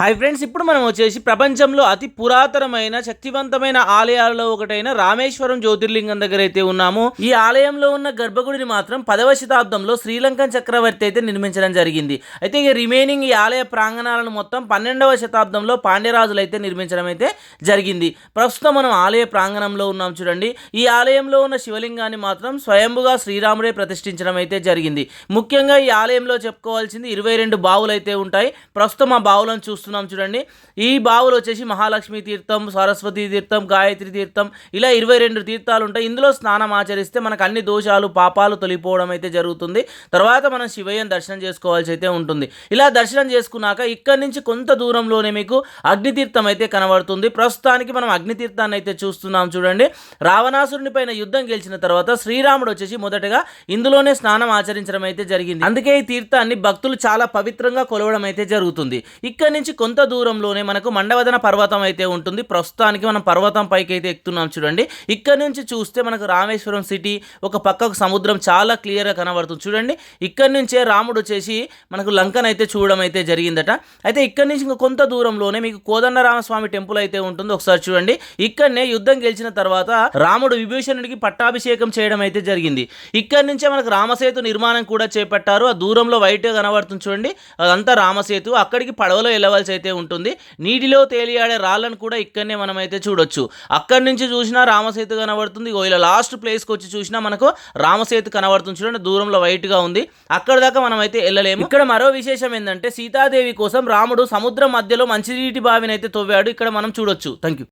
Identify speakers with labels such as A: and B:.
A: Hi friends ఇప్పుడు మనం వచ్చేసి ప్రపంచంలో అతి పురాతనమైన శక్తివంతమైన ఆలయాలలో ఒకటైన రామేశ్వరం జ్యోతిర్లింగం దగ్గర అయితే ఉన్నాము. ఈ ఆలయంలో ఉన్న గర్భగుడిని మాత్రం పదవ శతాబ్దంలో శ్రీలంకన్ చక్రవర్తి అయితే నిర్మించడం జరిగింది. అయితే ఈ రిమైనింగ్ ఈ ఆలయ ప్రాంగణాలను మొత్తం పన్నెండవ శతాబ్దంలో పాండ్యరాజులు అయితే నిర్మించడం అయితే జరిగింది. ప్రస్తుతం మనం ఆలయ ప్రాంగణంలో ఉన్నాం చూడండి. ఈ ఆలయంలో ఉన్న శివలింగాన్ని మాత్రం స్వయంభుగా శ్రీరాముడే ప్రతిష్ఠించడం అయితే జరిగింది. ముఖ్యంగా ఈ ఆలయంలో చెప్పుకోవాల్సింది ఇరవై రెండు బావులు అయితే ఉంటాయి. ప్రస్తుతం ఆ బావులను చూస్తున్నాం చూడండి. ఈ బావులు వచ్చేసి మహాలక్ష్మి తీర్థం సరస్వతి తీర్థం గాయత్రి తీర్థం ఇలా ఇరవై రెండు తీర్థాలు ఉంటాయి. ఇందులో స్నానం ఆచరిస్తే మనకు అన్ని దోషాలు పాపాలు తొలిపోవడం అయితే జరుగుతుంది. తర్వాత మనం శివయ్యను దర్శనం చేసుకోవాల్సి అయితే ఉంటుంది. ఇలా దర్శనం చేసుకున్నాక ఇక్కడి నుంచి కొంత దూరంలోనే మీకు అగ్నితీర్థం అయితే కనబడుతుంది. ప్రస్తుతానికి మనం అగ్నితీర్థాన్ని అయితే చూస్తున్నాం చూడండి. రావణాసురుని పైన యుద్ధం గెలిచిన తర్వాత శ్రీరాముడు వచ్చేసి మొదటగా ఇందులోనే స్నానం ఆచరించడం అయితే జరిగింది. అందుకే ఈ తీర్థాన్ని భక్తులు చాలా పవిత్రంగా కొలవడం అయితే జరుగుతుంది. ఇక్కడి నుంచి కొంత దూరంలోనే మనకు మండవదన పర్వతం అయితే ఉంటుంది. ప్రస్తుతానికి మనం పర్వతం పైకి అయితే ఎక్కుతున్నాం చూడండి. ఇక్కడ నుంచి చూస్తే మనకు రామేశ్వరం సిటీ ఒక పక్కకు సముద్రం చాలా క్లియర్గా కనబడుతుంది చూడండి. ఇక్కడి నుంచే రాముడు వచ్చేసి మనకు లంకను అయితే చూడడం అయితే జరిగిందట. అయితే ఇక్కడి నుంచి ఇంకా కొంత దూరంలోనే మీకు కోదండరామస్వామి టెంపుల్ అయితే ఉంటుంది. ఒకసారి చూడండి. ఇక్కడనే యుద్ధం గెలిచిన తర్వాత రాముడు విభీషణుడికి పట్టాభిషేకం చేయడం అయితే జరిగింది. ఇక్కడి నుంచే మనకు రామసేతు నిర్మాణం కూడా చేపట్టారు. ఆ దూరంలో వైట్ కనబడుతుంది చూడండి. అదంతా రామసేతు. అక్కడికి పడవలో వెళ్ళవలసి అయితే ఉంటుంది. నీటిలో తేలియాడే రాళ్ళను కూడా ఇక్కడనే మనమైతే చూడొచ్చు. అక్కడి నుంచి చూసినా రామసేతు కనబడుతుంది. ఇగో ఇలా లాస్ట్ ప్లేస్కి వచ్చి చూసినా మనకు రామసేతు కనబడుతుంది. చూడండి దూరంలో వైట్గా ఉంది. అక్కడ దాకా మనం అయితే వెళ్ళలేము. ఇక్కడ మరో విశేషం ఏంటంటే సీతాదేవి కోసం రాముడు సముద్రం మధ్యలో మంచినీటి బావిని అయితే తవ్వాడు. ఇక్కడ మనం చూడొచ్చు. Thank you